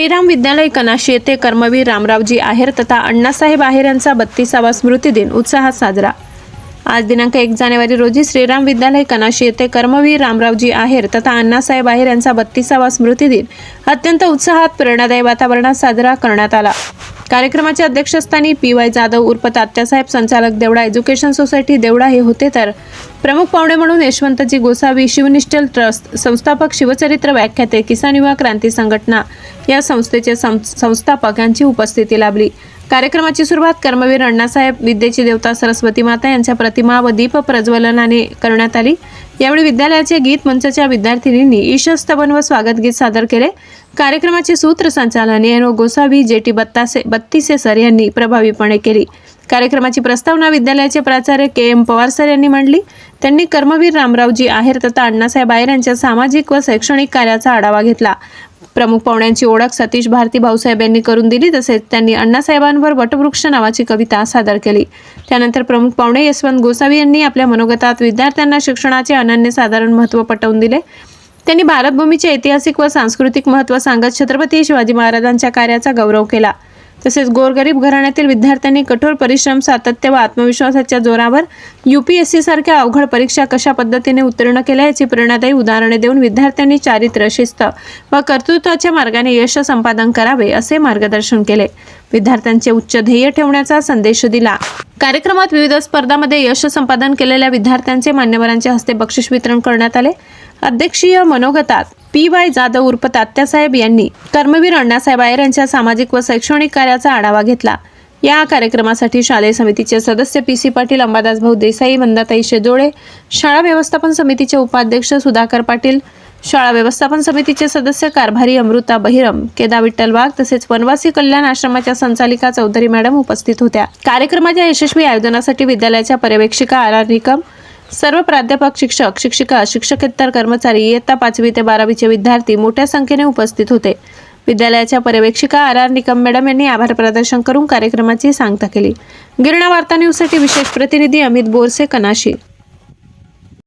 श्रीराम विद्यालय कनाश येथे कर्मवीर रामरावजी आहेर तथा अण्णासाहेब आहेर यांचा बत्तीसावा स्मृतिदिन उत्साहात साजरा. आज दिनांक एक जानेवारी रोजी श्रीराम विद्यालय कनाशी येथे कर्मवीर रामरावजी आहेर तथा अण्णासाहेब आहेर यांचा बत्तीसावा स्मृतिदिन अत्यंत उत्साहात प्रेरणादायी वातावरणात साजरा करण्यात आला. कार्यक्रमाच्या अध्यक्षस्थानी पी वाय जाधव उर्फ तात्यासाहेब संचालक देवडा एज्युकेशन सोसायटी देवडा हे होते तर प्रमुख पाहुणे म्हणून यशवंतजी गोसावी शिवनिष्ठल ट्रस्ट संस्थापक शिवचरित्र व्याख्याते किसान युवा क्रांती संघटना या संस्थेचे सं- संस्थापक यांची उपस्थिती लाभली. कार्यक्रमाची सुरुवात कर्मवीर अण्णासाहेब विद्येची देवता सरस्वती माता यांच्या प्रतिमा व दीप प्रज्वलनाने करण्यात आली. यावेळी विद्यालयाचे गीत मंचच्या विद्यार्थिनींनी ईशस्तवन व स्वागत गीत सादर केले. कार्यक्रमाचे सूत्रसंचालन एनो गोसावी जे टी बत्तासे बत्तीसे सर यांनी प्रभावीपणे केली. कार्यक्रमाची प्रस्तावना विद्यालयाचे प्राचार्य के एम पवार सर यांनी मांडली. त्यांनी कर्मवीर रामरावजी आहेर तथा अण्णासाहेब आहेर यांच्या सामाजिक व शैक्षणिक कार्याचा आढावा घेतला. प्रमुख पाहुण्यांची ओळख सतीश भारती भाऊसाहेब यांनी करून दिली तसेच त्यांनी अण्णासाहेबांवर वटवृक्ष नावाची कविता सादर केली. त्यानंतर प्रमुख पाहुणे यशवंत गोसावी यांनी आपल्या मनोगतात विद्यार्थ्यांना शिक्षणाचे अनन्यसाधारण महत्त्व पटवून दिले. त्यांनी भारतभूमीचे ऐतिहासिक व सांस्कृतिक महत्त्व सांगत छत्रपती शिवाजी महाराजांच्या कार्याचा गौरव केला. तसेच गोरगरीब घराण्यातील विद्यार्थ्यांनी कठोर परिश्रम सातत्य व आत्मविश्वासाच्या जोरावर यू पी एस सारख्या अवघड परीक्षा कशा पद्धतीने उत्तीर्ण केल्या याची प्रेरणादायी उदाहरणे देऊन विद्यार्थ्यांनी चारित्र्य शिस्त व कर्तृत्वाच्या मार्गाने यश संपादन करावे असे मार्गदर्शन केले. विद्यार्थ्यांचे उच्च ध्येय ठेवण्याचा संदेश दिला. कार्यक्रमात विविध स्पर्धांमध्ये यश संपादन केलेल्या विद्यार्थ्यांचे मान्यवरांच्या हस्ते बक्षीस वितरण करण्यात आले. अध्यक्षीय मनोगतात पी वाय जाधव उर्फ तात्यासाहेब यांनी कर्मवीर अण्णासाहेब आयर यांच्या सामाजिक व शैक्षणिक कार्याचा आढावा घेतला. या कार्यक्रमासाठी शालेय समितीचे सदस्य पी सी पाटील अंबादास भाऊ देसाई मंदाताई शेजोळे शाळा व्यवस्थापन समितीचे उपाध्यक्ष सुधाकर पाटील शाळा व्यवस्थापन समितीचे सदस्य कारभारी अमृता बहिरम केदा विठ्ठल वाघ तसेच वनवासी कल्याण आश्रमाच्या संचालिका चौधरी मॅडम उपस्थित होत्या. कार्यक्रमाच्या यशस्वी आयोजनासाठी विद्यालयाच्या पर्यवेक्षिका आर आर निकम सर्व प्राध्यापक शिक्षक शिक्षिका शिक्षकेतर कर्मचारी इयत्ता पाचवी ते बारावीचे विद्यार्थी मोठ्या संख्येने उपस्थित होते. विद्यालयाच्या पर्यवेक्षिका आर आर निकम मॅडम यांनी आभार प्रदर्शन करून कार्यक्रमाची सांगता केली. गिरणा वार्ता न्यूजसाठी विशेष प्रतिनिधी अमित बोरसे कनाशी.